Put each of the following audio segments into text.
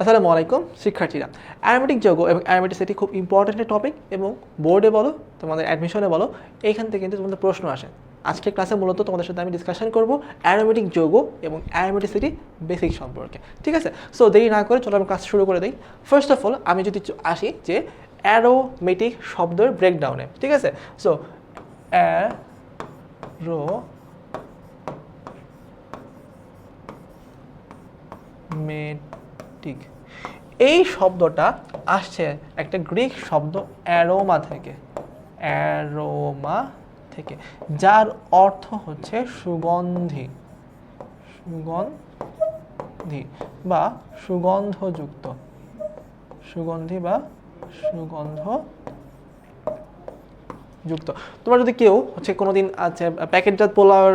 আসসালামু আলাইকুম, শিক্ষার্থীরা। অ্যারোমেটিক যৌগ এবং অ্যারোমেটিসিটি খুব ইম্পর্টেন্ট টপিক এবং বোর্ডে বলো, তোমাদের অ্যাডমিশনে বলো এইখান থেকে কিন্তু তোমাদের প্রশ্ন আসে। আজকে ক্লাসে মূলত তোমাদের সাথে আমি ডিসকাশন করব অ্যারোমেটিক যৌগ এবং অ্যারোমেটিসিটি বেসিক সম্পর্কে। ঠিক আছে? সো দেরি না করে চলো আমি ক্লাস শুরু করে দিই। ফার্স্ট অফ অল আমি যদি আসি যে অ্যারোমেটিক শব্দের ব্রেকডাউনে ঠিক আছে? সো অ্যারো মেটিক এই শব্দটা আসছে একটা গ্রিক শব্দ অ্যারোমা থেকে। অ্যারোমা থেকে, যার অর্থ হচ্ছে সুগন্ধি। সুগন্ধি বা সুগন্ধযুক্ত। সুগন্ধি বা সুগন্ধ যুক্ত। তোমরা যদি কেউ হচ্ছে কোনোদিন আচ্ছা প্যাকেটজাত পোলাওয়ার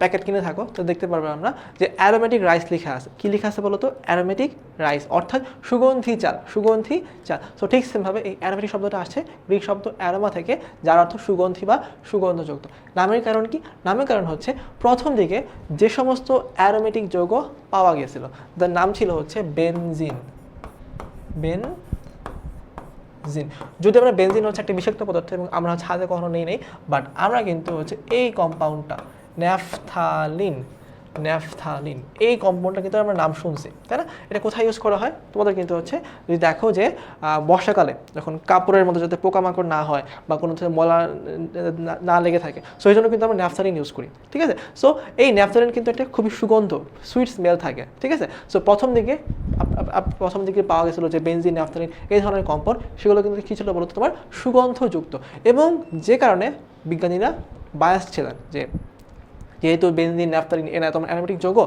প্যাকেট কিনে থাকো, তো দেখতে পারবে আমরা যে অ্যারোমেটিক রাইস লেখা আছে। কি লেখা আছে বলো তো অ্যারোমেটিক রাইস অর্থাৎ সুগন্ধি চাল সুগন্ধি চাল। সো ঠিক সেমভাবে এই অ্যারোমেটিক শব্দটা আসছে, গ্রিক শব্দ অ্যারোমা থেকে, যার অর্থ সুগন্ধি বা সুগন্ধযুক্ত। নামের কারণ কি? নামের কারণ হচ্ছে প্রথম দিকে যে সমস্ত অ্যারোমেটিক যৌগ পাওয়া গেছিল, তার নাম ছিল হচ্ছে বেনজিন বেন বেনজিন। যদি আমরা বেনজিন হচ্ছে একটা বিষাক্ত পদার্থ এবং আমরা হচ্ছে হাতে কখনো নেই নেই বাট আমরা কিন্তু হচ্ছে এই কম্পাউন্ডটা ন্যাফথালিন ন্যাফথালিন। এই কম্পাউন্ডটা কিন্তু আমরা নাম শুনছি, তাই না? এটা কোথায় ইউজ করা হয়? তোমাদের কিন্তু হচ্ছে যদি দেখো যে বর্ষাকালে যখন কাপড়ের মধ্যে যাতে পোকামাকড় না হয় বা কোনো মলা না- লেগে থাকে সো এই জন্য কিন্তু আমরা ন্যাফথালিন ইউজ করি, ঠিক আছে? সো এই ন্যাফথালিন কিন্তু একটা খুবই সুগন্ধ সুইট স্মেল থাকে, ঠিক আছে? সো প্রথম দিকে প্রথম দিকে পাওয়া গেছিল যে বেনজিন ন্যাফথালিন এই ধরনের কম্পাউন্ড সেগুলো কিন্তু কী ছিল বলতো তোমার? সুগন্ধযুক্ত। এবং যে কারণে বিজ্ঞানীরা বায়াস ছিলেন যে যেহেতু বেনজিন ন্যাফথালিন এরা তোমার অ্যারোমেটিক যৌগ,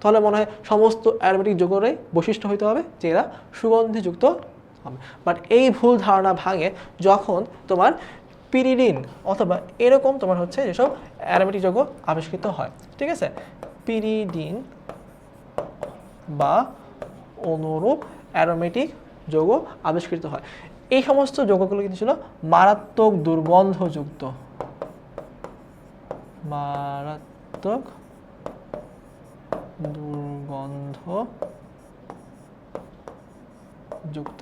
তাহলে মনে হয় সমস্ত অ্যারোমেটিক যৌগেরই বৈশিষ্ট্য হইতে হবে যে এরা সুগন্ধিযুক্ত হবে। বাট এই ভুল ধারণা ভাঙে যখন তোমার পিরিডিন অথবা এরকম তোমার হচ্ছে যেসব অ্যারোমেটিক যৌগ আবিষ্কৃত হয়, ঠিক আছে? পিরিডিন বা অনুরূপ অ্যারোমেটিক যৌগ আবিষ্কৃত হয়। এই সমস্ত যৌগগুলো কিন্তু ছিল মারাত্মক দুর্গন্ধযুক্ত। মারাত্মক দুর্গন্ধ। যুক্ত।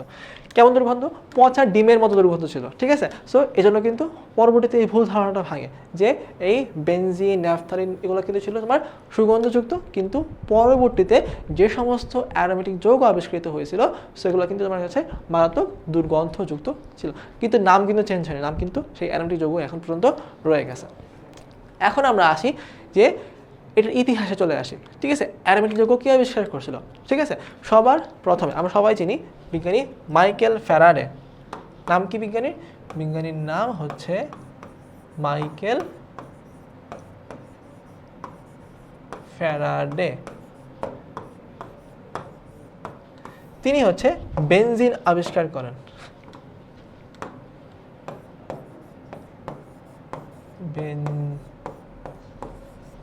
কেমন দুর্গন্ধ? পচা ডিমের মতো দুর্গন্ধ ছিল, ঠিক আছে? সো এজন্য কিন্তু পরবর্তীতে এই ভুল ধারণাটা ভাঙে যে এই বেনজিন ন্যাফথালিন এগুলো কিন্তু ছিল তোমার সুগন্ধযুক্ত, কিন্তু পরবর্তীতে যে সমস্ত অ্যারোমেটিক যৌগ আবিষ্কৃত হয়েছিল, সেগুলো কিন্তু তোমার কাছে মারাত্মক দুর্গন্ধযুক্ত ছিল। কিন্তু নাম কিন্তু চেঞ্জ হয়নি, নাম কিন্তু সেই অ্যারোমেটিক যৌগ এখন পর্যন্ত রয়ে গেছে। এখন আমরা আসি যে এটার ইতিহাসে চলে আসে। ঠিক আছে? অ্যারোমেটিক যৌগ কে আবিষ্কার করছিল? ঠিক আছে? সবার প্রথমে, আমরা সবাই চিনি বিজ্ঞানী মাইকেল ফ্যারাডে নাম কি বিজ্ঞানীর? বিজ্ঞানীর নাম হচ্ছে মাইকেল ফ্যারাডে তিনি হচ্ছে বেনজিন আবিষ্কার করেন।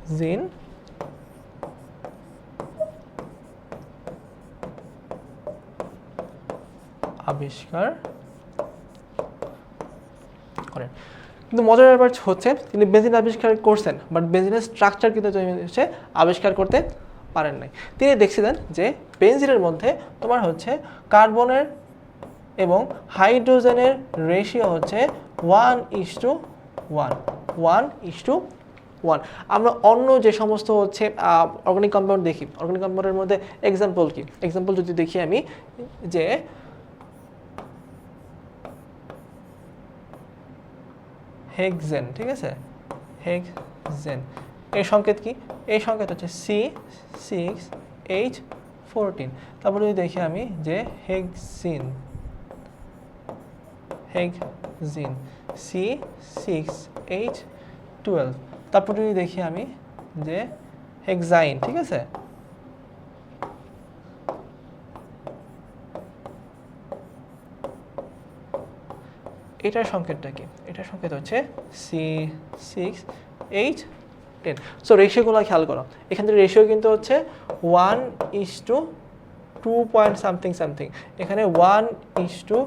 বেনজিন আবিষ্কার করেন। কিন্তু মজার ব্যাপার হচ্ছে, তিনি বেঞ্জিন আবিষ্কার করছেন বাট বেঞ্জিনের স্ট্রাকচার কিন্তু হচ্ছে আবিষ্কার করতে পারেন নাই। তিনি দেখছিলেন যে বেঞ্জিনের মধ্যে তোমার হচ্ছে কার্বনের এবং হাইড্রোজেনের রেশিও হচ্ছে one is two one one is two one আমরা অন্য যে সমস্ত হচ্ছে অর্গানিক কম্পাউন্ড দেখি। অর্গানিক কম্পাউন্ডের মধ্যে এক্সাম্পল কি? এক্সাম্পল যদি দেখি আমি, যে হেক্সেন ঠিক আছে? হেক্সেন এই সংকেত কি? এই সংকেত হচ্ছে সি সিক্স এইচ ফোরটিন তারপরে যদি দেখি আমি যে hexene hexene C six H twelve তারপর দেখি আমি যে হেক্সাইন ঠিক আছে? এটার সংকেতটা কি? এটার সংকেত হচ্ছে C six H ten so রেশিওগুলো খেয়াল করো। এখান থেকে রেশিও কিন্তু হচ্ছে one is two two point something something এখানে one is two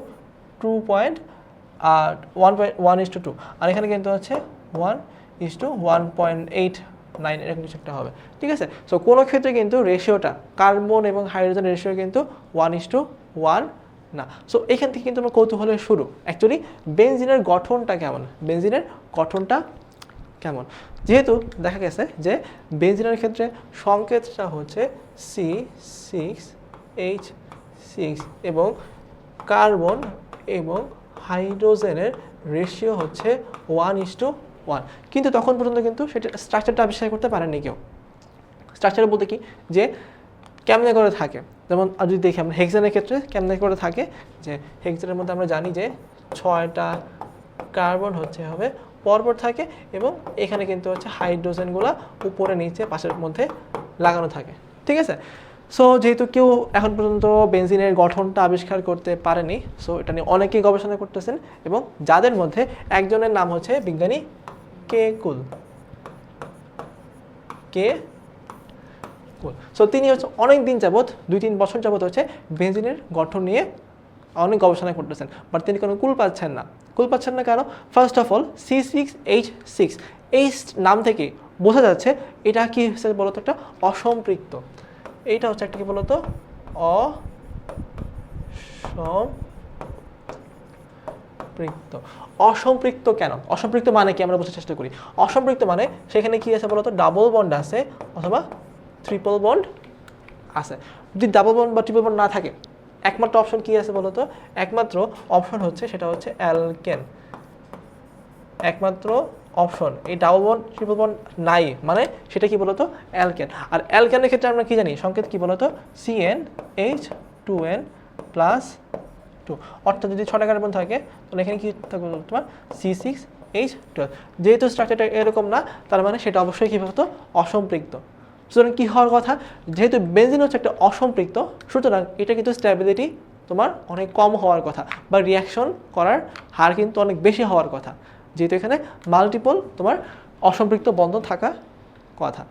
two point R one point one is two two আর এখানে কিন্তু হচ্ছে one is two one point eight nine এরকম কিছু একটা হবে। ঠিক আছে? সো কোনো ক্ষেত্রে কিন্তু রেশিওটা কার্বন এবং হাইড্রোজেন রেশিও কিন্তু ওয়ান ইস টু ওয়ান না। সো এখান থেকে কিন্তু আমার কৌতূহলের শুরু। অ্যাকচুয়ালি বেনজিনের গঠনটা কেমন? বেনজিনের গঠনটা কেমন? যেহেতু দেখা গেছে যে বেনজিনের ক্ষেত্রে সংকেতটা হচ্ছে সি সিক্স এইচ সিক্স এবং কার্বন এবং হাইড্রোজেনের রেশিও হচ্ছে ওয়ান ইস টু ওয়ান কিন্তু তখন পর্যন্ত কিন্তু সেটা স্ট্রাকচারটা আবিষ্কার করতে পারেনি কেউ। স্ট্রাকচার বলতে কি? যে কেমনে করে থাকে? যেমন যদি দেখি আমরা হেক্সানের ক্ষেত্রে কেমনে করে থাকে? যে হেক্সানের মধ্যে আমরা জানি যে ছয়টা কার্বন হচ্ছে হবে, পরপর থাকে এবং এখানে কিন্তু হচ্ছে হাইড্রোজেনগুলো উপরে, নিচে, পাশের মধ্যে লাগানো থাকে। ঠিক আছে? সো যেহেতু কেউ এখন পর্যন্ত বেনজিনের গঠনটা আবিষ্কার করতে পারেনি সো এটা নিয়ে অনেকেই গবেষণা করতেছেন এবং যাদের মধ্যে একজনের নাম হচ্ছে বিজ্ঞানী কে কুল। কে কুল। সো তিনি হচ্ছে অনেক দিন যাবৎ দুই তিন বছর যাবৎ হচ্ছে বেনজিনের গঠন নিয়ে অনেক গবেষণা করতেছেন। বাট তিনি কোনো কুল পাচ্ছেন না। কুল পাচ্ছেন না কেন? First of all C six H six এই নাম থেকে বোঝা যাচ্ছে এটা কি হচ্ছে বলতো একটা অসম্পৃক্ত। এইটা হচ্ছে একটা কি বলতো? অসম্পৃক্ত অসম্পৃক্ত কেন? অসম্পৃক্ত মানে কি? আমরা বোঝার চেষ্টা করি। অসম্পৃক্ত মানে সেখানে কি আছে বলতো? ডাবল বন্ড আছে অথবা ট্রিপল বন্ড আছে। যদি ডাবল বন্ড বা ট্রিপল বন্ড না থাকে, একমাত্র অপশন কি আছে বলতো? একমাত্র অপশন হচ্ছে, সেটা হচ্ছে অ্যালকেন একমাত্র অপশন, এই ডাবল বন্ড ট্রিপল নাই মানে সেটা কি বলতো? অ্যালকেন আর অ্যালকেনের ক্ষেত্রে আমরা কি জানি? সংকেত কি বলতো? C n H two n plus two অর্থাৎ যদি ছটা কার্বন থাকে, তাহলে এখানে কি থাকবে তোমার? সি সিক্স এইচ টুয়েলভ যেহেতু স্ট্রাকচারটা এরকম না, তার মানে সেটা অবশ্যই কী বলতো? অসম্পৃক্ত। সুতরাং কী হওয়ার কথা? যেহেতু বেনজিন হচ্ছে একটা অসম্পৃক্ত, সুতরাং এটা কিন্তু স্ট্যাবিলিটি তোমার অনেক কম হওয়ার কথা, বা রিয়াকশন করার হার কিন্তু অনেক বেশি হওয়ার কথা। যেহেতু এখানে মাল্টিপল তোমার অসম্পৃক্ত বন্ধন থাকা কথা।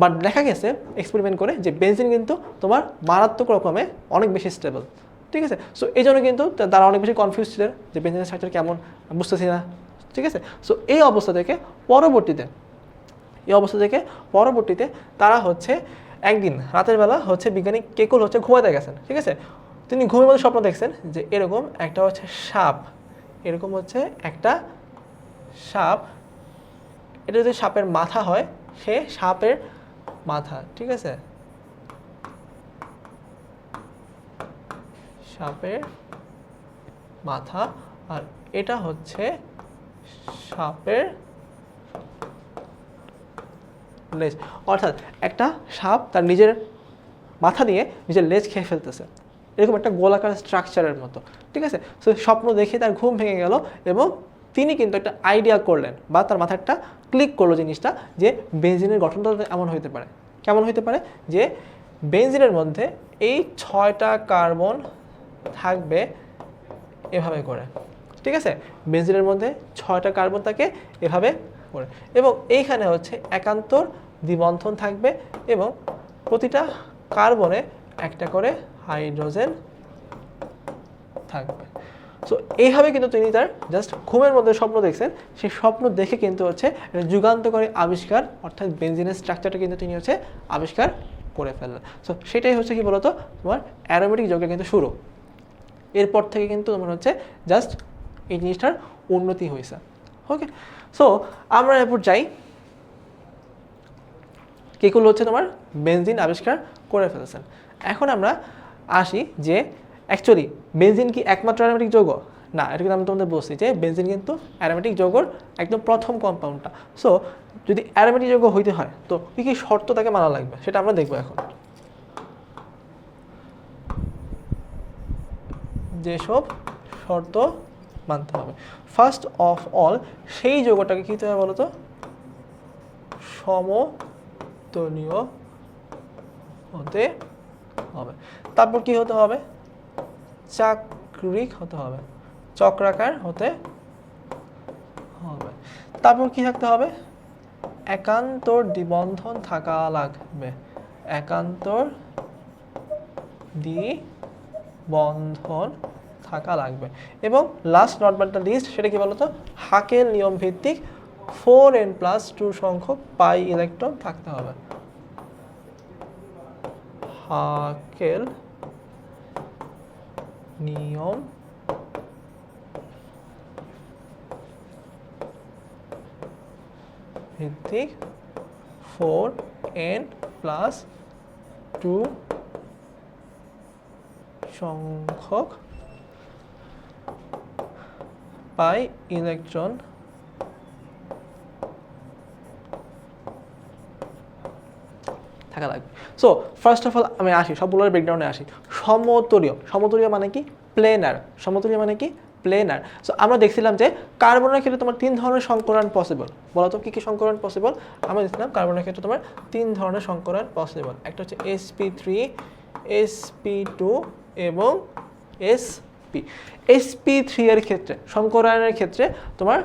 বাট দেখা গেছে এক্সপেরিমেন্ট করে যে বেনজিন কিন্তু তোমার মারাত্মক রকমে অনেক বেশি স্টেবল ঠিক আছে? সো এই জন্য কিন্তু তারা অনেক বেশি কনফিউজ ছিলেন যে বেনজিনের স্ট্রাকচার কেমন, বুঝতেছি না। ঠিক আছে? সো এই অবস্থা থেকে পরবর্তীতে, এই অবস্থা থেকে পরবর্তীতে তারা হচ্ছে একদিন, রাতের বেলা হচ্ছে বিজ্ঞানী কেকুল হচ্ছে ঘুমাতে গেছেন। ঠিক আছে? তিনি ঘুমের মধ্যে স্বপ্ন দেখছেন যে এরকম একটা হচ্ছে সাপ, এরকম হচ্ছে একটা সাপ, এটা যদি সাপের মাথা হয়, সে সাপের মাথা, ঠিক আছে? সাপের মাথা, আর এটা হচ্ছে সাপের লেজ। অর্থাৎ একটা সাপ তার নিজের মাথা দিয়ে নিজের লেজ খেয়ে ফেলতেছে। এরকম একটা গোলাকার স্ট্রাকচারের মতো, ঠিক আছে? স্বপ্ন দেখে তার ঘুম ভেঙে গেল এবং তিনি কিন্তু একটা আইডিয়া করলেন বা তার মাথায় একটা ক্লিক করল জিনিসটা যে বেনজিনের গঠনটা এমন হতে পারে। কেমন হতে পারে? যে বেনজিনের মধ্যে এই ছয়টা কার্বন থাকবে এভাবে করে। ঠিক আছে? বেনজিনের মধ্যে ছয়টা কার্বন থাকে এভাবে করে। এবং এইখানে হচ্ছে একান্তর দ্বিবন্ধন থাকবে এবং প্রতিটা কার্বনে একটা করে হাইড্রোজেন থাকবে। সো এইভাবে কিন্তু তিনি তার জাস্ট ঘুমের মধ্যে স্বপ্ন দেখছেন। সেই স্বপ্ন দেখে কিন্তু হচ্ছে যুগান্তকারী আবিষ্কার, অর্থাৎ বেঞ্জিনের স্ট্রাকচারটা কিন্তু তিনি হচ্ছে আবিষ্কার করে ফেললেন। সো সেটাই হচ্ছে কি বলতো? তোমার অ্যারোমেটিক যৌগের কিন্তু শুরু। এরপর থেকে কিন্তু তোমার হচ্ছে জাস্ট এই জিনিসটার উন্নতি হয়েছে। ওকে সো আমরা এরপর যাই কেকুল হচ্ছে তোমার বেঞ্জিন আবিষ্কার করে ফেলেছেন। এখন আমরা আসি যে অ্যাকচুয়ালি বেনজিন কি একমাত্র অ্যারোমেটিক যৌগ? না, এটা কিন্তু আমি তোমাদের বলছি যে বেনজিন কিন্তু অ্যারোমেটিক যৌগর একদম প্রথম কম্পাউন্ডটা সো যদি অ্যারোমেটিক যৌগ হইতে হয়, তো কী কী শর্ত তাকে মানা লাগবে? সেটা আমরা দেখব এখন। যেসব শর্ত মানতে হবে। ফার্স্ট অফ অল সেই যৌগটাকে কী হবে বলতো? সমতলীয় হতে হবে। তারপর কি হতে হবে? চাকরিক হতে হবে। চক্রাকার হতে হবে। তারপর কি থাকতে হবে? একান্তর দ্বিবন্ধন থাকা লাগবে। একান্তর দ্বিবন্ধন থাকা লাগবে। এবং লাস্ট নট বাট লিস্ট সেটা কি বলতো? হাকের নিয়ম ভিত্তিক ফোর এন প্লাস টু সংখ্যক পাই ইলেকট্রন থাকতে হবে। হাকেল নিয়ম। ভিত্তিক ফোর এন প্লাস টু সংখ্যক পাই ইলেকট্রন থাকা লাগবে। সো ফার্স্ট অফ অল আমি আসি, সবগুলোর ব্রেকডাউনে আসি। সমতলীয় সমতলীয় মানে কি? প্লেনার সমতলীয় মানে কি? প্লেনার সো আমরা দেখছিলাম যে কার্বনের ক্ষেত্রে তোমার তিন ধরনের সংকরণ পসিবল বলো তো, কী কী সংকরণ পসিবল আমরা দেখছিলাম কার্বনের ক্ষেত্রে তোমার তিন ধরনের সংকরণ পসিবল একটা হচ্ছে s p three s p two এবং s p s p three এর ক্ষেত্রে, সংকরণের ক্ষেত্রে তোমার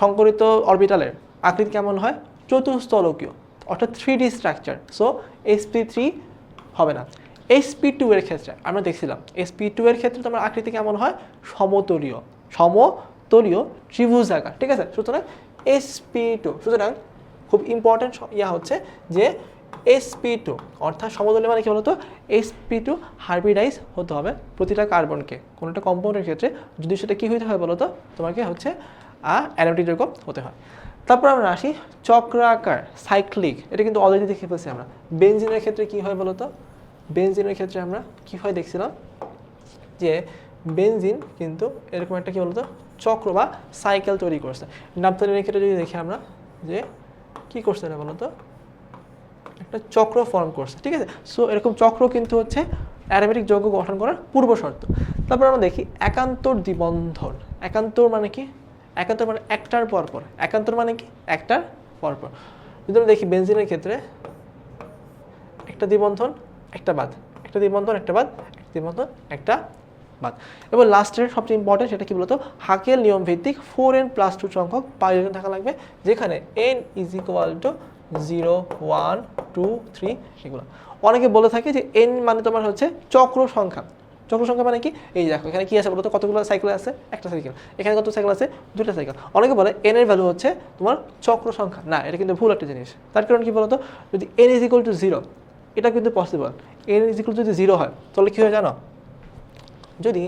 সংকরিত অরবিটালের আকৃতি কেমন হয়? চতুস্তলকীয় অর্থাৎ three D structure so s p three হবে না। এসপি টু এর ক্ষেত্রে আমরা দেখছিলাম এসপি টু এর ক্ষেত্রে তোমার আকৃতি কেমন হয়? সমতলীয়। সমতলীয় ত্রিভুজ আকার ঠিক আছে? সুতরাং এসপি টু সুতরাং খুব ইম্পর্ট্যান্ট ইয়া হচ্ছে যে এসপি টু অর্থাৎ সমতলীয় মানে কি বলতো? এসপি টু হাইব্রিডাইজ হতে হবে প্রতিটা কার্বনকে কোনো একটা কম্পাউন্ডের ক্ষেত্রে? যদি সেটা কী হইতে হয় বলতো? তোমাকে হচ্ছে অ্যারোমেটিক যৌগ হতে হয়। তারপর আমরা আসি চক্রাকার সাইক্লিক এটা কিন্তু অলরেডি দেখে ফেলছি আমরা। বেনজিনের ক্ষেত্রে কি হয় বলতো? বেনজিনের ক্ষেত্রে আমরা কি হয় দেখছিলাম? যে বেনজিন কিন্তু এরকম একটা কি বলতো? চক্র বা সাইকেল তৈরি করছে। নাপতালিনের ক্ষেত্রে যদি দেখি আমরা, যে কি করছে না বলতো? একটা চক্র ফর্ম করছে, ঠিক আছে? সো এরকম চক্র কিন্তু হচ্ছে অ্যারোমেটিক যৌগ গঠন করার পূর্ব শর্ত। তারপর আমরা দেখি একান্তর দ্বিবন্ধন। একান্তর মানে কি? একান্তর মানে একটার পরপর। পর একান্তর মানে কি? একটার পর পর যদি আমরা দেখি বেনজিনের ক্ষেত্রে, একটা দ্বিবন্ধন, একটা বাদ একটা দ্বিবন্ধন, একটা বাদ একটা দ্বিবন্ধন, একটা বাদ এবং লাস্টের সবচেয়ে ইম্পর্টেন্ট সেটা কি বলতো? হাকেল নিয়ম ভিত্তিক ফোর এন প্লাস টু সংখ্যক পাইজন থাকা লাগবে, যেখানে n is equal to zero one two three এগুলো। অনেকে বলে থাকে যে এন মানে তোমার হচ্ছে চক্র সংখ্যা। চক্র সংখ্যা মানে কি? এই দেখো, এখানে কি আছে বলতো? কতগুলো সাইকেল আছে? একটা সাইকেল এখানে কত সাইকেল আছে? দুটা সাইকেল অনেকে বলে এন এর ভ্যালু হচ্ছে তোমার চক্র সংখ্যা। না, এটা কিন্তু ভুল একটা জিনিস। তার কারণ কি বলতো? যদি n is equal to zero এটা কিন্তু পসিবল এন ইজ ইকুয়াল যদি জিরো হয়, তাহলে কী হয় জানো? যদি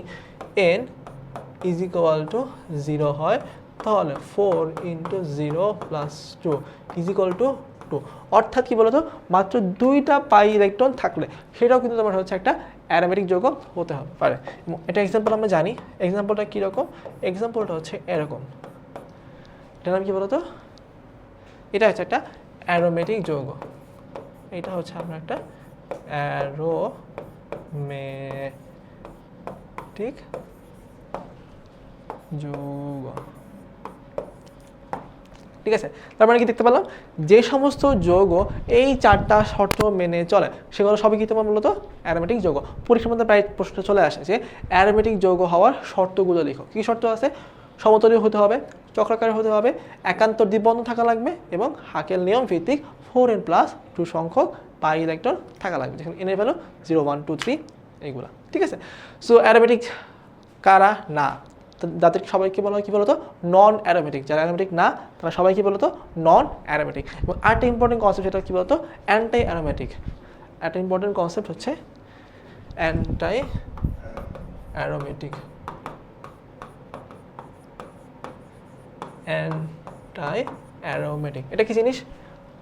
n is equal to zero হয়, তাহলে four into zero plus two is equal to two অর্থাৎ কি বলতো? মাত্র দুইটা পাই ইলেকট্রন থাকলে। সেটাও কিন্তু তোমার হচ্ছে একটা অ্যারোমেটিক যৌগ হতে হবে, পারে। এটা এক্সাম্পল আমরা জানি এক্সাম্পলটা কীরকম? এক্সাম্পলটা হচ্ছে এরকম। এটার নাম কি বলতো? এটা হচ্ছে একটা অ্যারোমেটিক যৌগ। এটা হচ্ছে আপনার একটা অ্যারো অ্যারোমেটিক যৌগ। ঠিক আছে? তার মানে কি দেখতে পেলাম? যে সমস্ত যৌগ এই চারটা শর্ত মেনে চলে। সেগুলো সবই কি তোমার মূলত? অ্যারোমেটিক যৌগ। পরীক্ষার মধ্যে প্রায় প্রশ্ন চলে আসে যে অ্যারোমেটিক যৌগ হওয়ার শর্তগুলো লিখো। কী শর্ত আছে? সমতলীয় হতে হবে, চক্রাকার হতে হবে, একান্ত দ্বিবন্ধ থাকা লাগবে এবং হাকেল নিয়ম ভিত্তিক ফোর এন প্লাস টু সংখ্যক পাই ইলেকট্রন থাকা লাগবে। যেখানে এনের value zero one two three এইগুলা। ঠিক আছে? সো অ্যারোমেটিক কারা? না। তো যাদের সবাইকে বলা হয় কী বলতো? নন অ্যারোমেটিক যারা অ্যারোমেটিক না, তারা সবাই কী বলতো? নন অ্যারোমেটিক এবং আরেকটা ইম্পর্টেন্ট কনসেপ্ট যেটা কী বলতো? অ্যান্টাই অ্যারোমেটিক একটা ইম্পর্টেন্ট কনসেপ্ট হচ্ছে অ্যান্টাই অ্যারোমেটিক অ্যান্টাই অ্যারোমেটিক এটা কি জিনিস?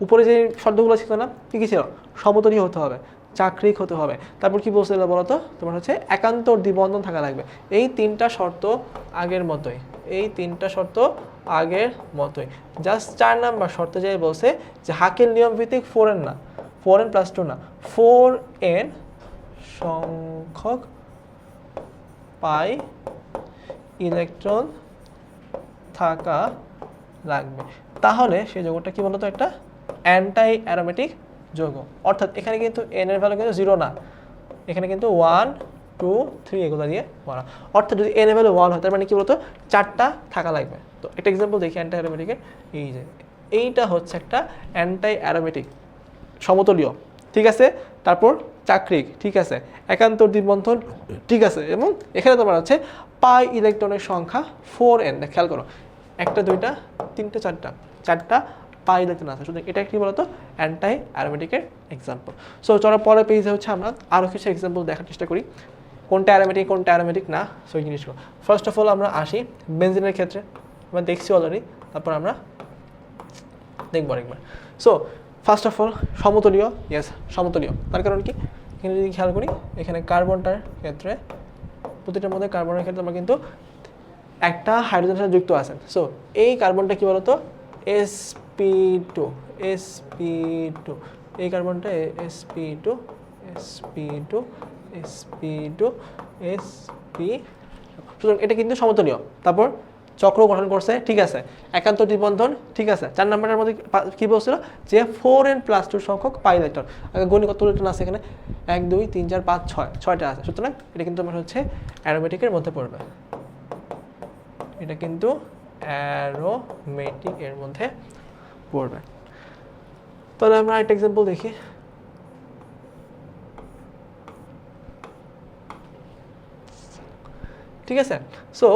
উপরে যে শব্দগুলো ছিল না? কি কি ছিল? সমতলীয় হতে হবে। চাকরিক হতে হবে। তারপর কি বলছিল বলতো? তোমার হচ্ছে একান্ত দ্বিবন্ধন থাকা লাগবে। এই তিনটা শর্ত আগের মতোই। এই তিনটা শর্ত আগের মতোই। জাস্ট চার নাম্বার শর্ত যে বলছে যে হাকের নিয়ম ভিত্তিক ফোর এন না। ফোর এন প্লাস টু না। ফোর এন সংখ্যক পাই ইলেকট্রন থাকা লাগবে। তাহলে সেই যৌগটা কি বলতো একটা? অ্যান্টাই অ্যারোমেটিক যৌগ। অর্থাৎ এখানে কিন্তু এন এর ভ্যালু কিন্তু জিরো না। এখানে কিন্তু ওয়ান টু থ্রি এগুলো দিয়ে বলা। অর্থাৎ যদি এন এর ভ্যালু ওয়ান হয়, তার মানে কি বলতো? চারটা থাকা লাগবে। তো একটা এক্সাম্পল দেখি অ্যান্টাই অ্যারোমেটিকের এই যে, এইটা হচ্ছে একটা অ্যান্টাই অ্যারোমেটিক সমতলীয়। ঠিক আছে? তারপর চাকরিক, ঠিক আছে? একান্তর দ্বিবন্ধন, ঠিক আছে? এবং এখানে তোমার হচ্ছে পাই ইলেকট্রনের সংখ্যা ফোর এন খেয়াল করো। একটা, দুইটা, তিনটা, চারটা। চারটা পাই ইলেকট্রন আছে সুতরাং এটা কি বলতো? অ্যান্টাই অ্যারোমেটিকের এক্সাম্পল সো চলার পরের পেজে হচ্ছে আমরা আরও কিছু এক্সাম্পল দেখার চেষ্টা করি। কোনটা অ্যারোমেটিক কোনটা অ্যারোমেটিক না? সো এই জিনিসগুলো। ফার্স্ট অফ অল আমরা আসি বেনজিনের ক্ষেত্রে। আমরা দেখছি অলরেডি তারপর আমরা দেখব আরেকবার। সো ফার্স্ট অফ অল সমতলীয়। ইয়েস সমতলীয়। তার কারণ কি? এখানে যদি খেয়াল করি, এখানে কার্বনটার ক্ষেত্রে, প্রতিটার মধ্যে কার্বনের ক্ষেত্রে আমরা কিন্তু একটা হাইড্রোজেন সাথে যুক্ত আছেন। সো এই কার্বনটা কি বলতো? এসপি টু এসপি টু এই কার্বনটা s p two s p two s p two s p সুতরাং এটা কিন্তু সমতলীয়। তারপর চক্র গঠন করছে, ঠিক আছে। একান্ত দ্বিবন্ধন, ঠিক আছে। চার নাম্বারের মধ্যে পা- কি বলছিল? যে ফোর এন প্লাস টু সংখ্যক পাই ইলেকট্রন গণি কত ইলেকট্রন আছে এখানে? এক, দুই, তিন, চার, পাঁচ, ছয়। ছয়টা আছে। সুতরাং এটা কিন্তু আমার হচ্ছে অ্যারোমেটিকের মধ্যে পড়বে। এটা কিন্তু অ্যারোমেটিক এর মধ্যে পড়বে। তাহলে আমরা একটা এক্সাম্পল দেখি। ঠিক আছে? সো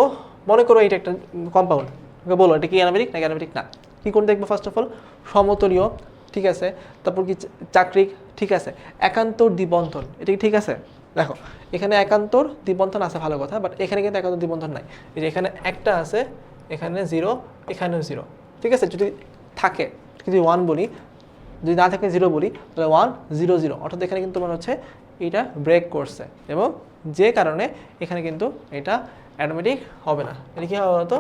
মনে করো এটা একটা কম্পাউন্ড ওকে বলো, এটা কি অ্যানামেটিক না অ্যানামেটিক না? কি করে দেখব ফার্স্ট অফ অল সমতলীয়, ঠিক আছে? তারপর কি চাকরিক, ঠিক আছে? একান্তর দ্বিবন্ধন, এটা কি ঠিক আছে? দেখো, এখানে একান্তর দ্বিবন্ধন আছে ভালো কথা বাট এখানে কিন্তু একান্তর দ্বিবন্ধন নাই। এখানে একটা আছে, এখানে জিরো এখানেও জিরো ঠিক আছে? যদি থাকে। যদি ওয়ান বলি, যদি না থাকে জিরো বলি, তাহলে ওয়ান জিরো জিরো অর্থাৎ এখানে কিন্তু মনে হচ্ছে এটা ব্রেক করছে এবং যে কারণে এখানে কিন্তু এটা অ্যারোমেটিক হবে না। এটা কী হবে বলতো?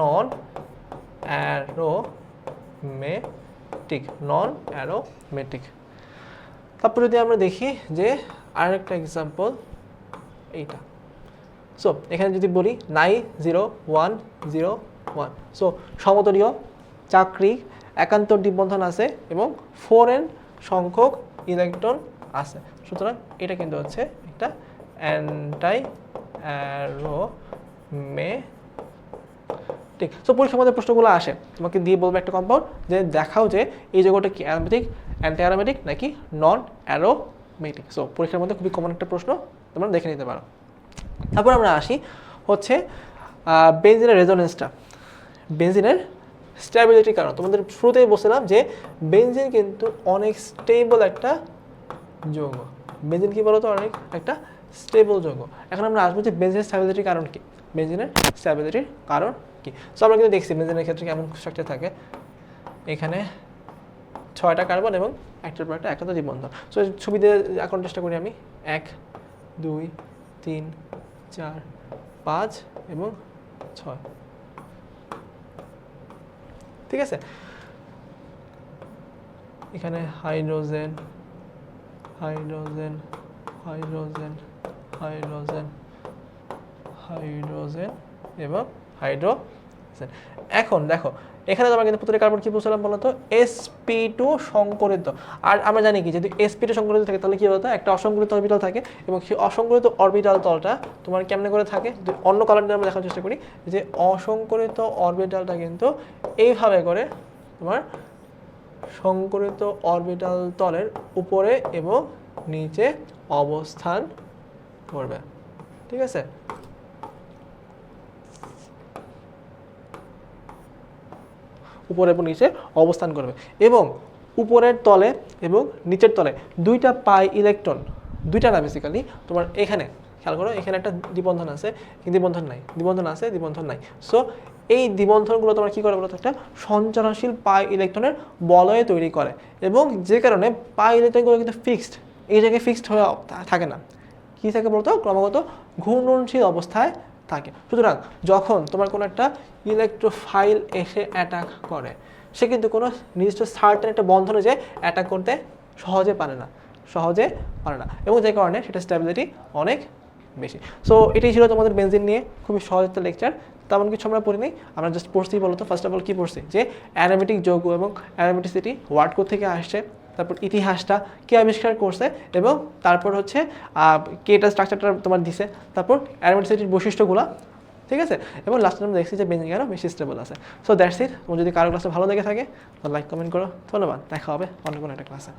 নন অ্যারোমেটিক নন অ্যারোমেটিক তারপর যদি আমরা দেখি যে আরেকটা এক্সাম্পল এইটা। সো এখানে যদি বলি নাই zero one zero one so সমতলীয় চাকরি, একান্ত দ্বিবন্ধন আছে এবং ফোরেন সংখ্যক ইলেকট্রন আছে। সুতরাং এটা কিন্তু হচ্ছে একটা অ্যান্টাই অ্যারোমে ঠিক সো পরীক্ষার মধ্যে প্রশ্নগুলো আসে। তোমাকে দিয়ে বলব একটা কম্পাউন্ড যে দেখাও যে এই যৌগটা কি অ্যারোমেটিক অ্যান্টি অ্যারোমেটিক নাকি নন অ্যারোমেটিক সো পরীক্ষার মধ্যে খুবই কমন একটা প্রশ্ন, তোমরা দেখে নিতে পারো। তারপর আমরা আসি হচ্ছে বেঞ্জিনের রেজোনেন্সটা বেঞ্জিনের স্ট্যাবিলিটির কারণ তোমাদের শুরুতেই বলছিলাম যে বেঞ্জিন কিন্তু অনেক স্টেবল একটা যৌগ। বেঞ্জিন কি বলতো? অনেক একটা স্টেবল যৌগ। এখন আমরা আসব যে বেঞ্জিনের স্ট্যাবিলিটির কারণ কি? বেঞ্জিনের স্ট্যাবিলিটির কারণ কি? সো আমরা কিন্তু দেখছি বেঞ্জিনের ক্ষেত্রে কেমন স্ট্রাকচার থাকে। এখানে ছয়টা কার্বন এবং একটার পর একটা একান্ত দ্বিবন্ধন সো ছবিতে এখন চেষ্টা করি আমি। এক, দুই, তিন, চার, পাঁচ এবং ছয়। ঠিক আছে? এখানে hydrogen hydrogen hydrogen hydrogen hydrogen এবং হাইড্রোজেন। এখন দেখো এখানে তোমরা কিন্তু প্রতিটা কার্বন কি বলছিলাম বলতো? এসপি টু সংকরিত আর আমরা জানি কি, যদি এসপি টু সংকরিত থাকে, তাহলে কি বলতো? একটা অসংকরিত অরবিটাল থাকে এবং সেই অসংকরিত অরবিটাল তলটা তোমার কেমনে করে থাকে? অন্য কালারটা আমরা দেখার চেষ্টা করি, যে অসংকরিত অরবিটালটা কিন্তু এইভাবে করে তোমার সংকরিত অরবিটাল তলের উপরে এবং নিচে অবস্থান করবে। ঠিক আছে? উপরে এবং নিচে অবস্থান করবে। এবং উপরের তলে এবং নিচের তলে দুইটা পাই ইলেকট্রন, দুইটা না বেসিক্যালি তোমার এখানে, খেয়াল করো, এখানে একটা দ্বিবন্ধন আছে, দ্বিবন্ধন নাই, দ্বিবন্ধন আছে, দ্বিবন্ধন নাই। সো এই দ্বিবন্ধনগুলো তোমার কী করে বলতো, একটা সঞ্চারনশীল পাই ইলেকট্রনের বলয়ে তৈরি করে। এবং যে কারণে পাই ইলেকট্রনগুলো কিন্তু ফিক্সড এই জায়গায় ফিক্সড হয়ে থাকে না। কী থাকে বলতো, ক্রমাগত ঘূর্ণনশীল অবস্থায় থাকে। সুতরাং যখন তোমার কোনো একটা ইলেকট্রোফাইল এসে অ্যাটাক করে, সে কিন্তু কোনো নির্দিষ্ট সার্টেন একটা বন্ধনে যে অ্যাটাক করতে সহজে পারে না, সহজে পারে না। এবং যে কারণে সেটা স্ট্যাবিলিটি অনেক বেশি। সো এটাই ছিল তোমাদের বেনজিন নিয়ে খুবই সহজ একটা লেকচার তেমন কিছু আমরা পড়িনি। আমরা জাস্ট পড়ছি বলতো ফার্স্ট অফ অল কী পড়ছি? যে অ্যারোমেটিক যৌগ এবং অ্যারোমেটিসিটি ওয়ার্ড কোড থেকে আসছে? তারপর ইতিহাসটা কে আবিষ্কার করছে এবং তারপর হচ্ছে কেটা স্ট্রাকচারটা তোমার দিছে, তারপর অ্যারোমেটিসিটির বৈশিষ্ট্যগুলো, ঠিক আছে? এবং লাস্টে আমরা দেখছি যে বেঞ্জিং আরও বেশি স্টেবল আছে। সো দ্যাটস ইট তোমার যদি কারও ক্লাসে ভালো লেগে থাকে তো লাইক কমেন্ট করো। ধন্যবাদ। দেখা হবে অন্য কোনো একটা ক্লাসে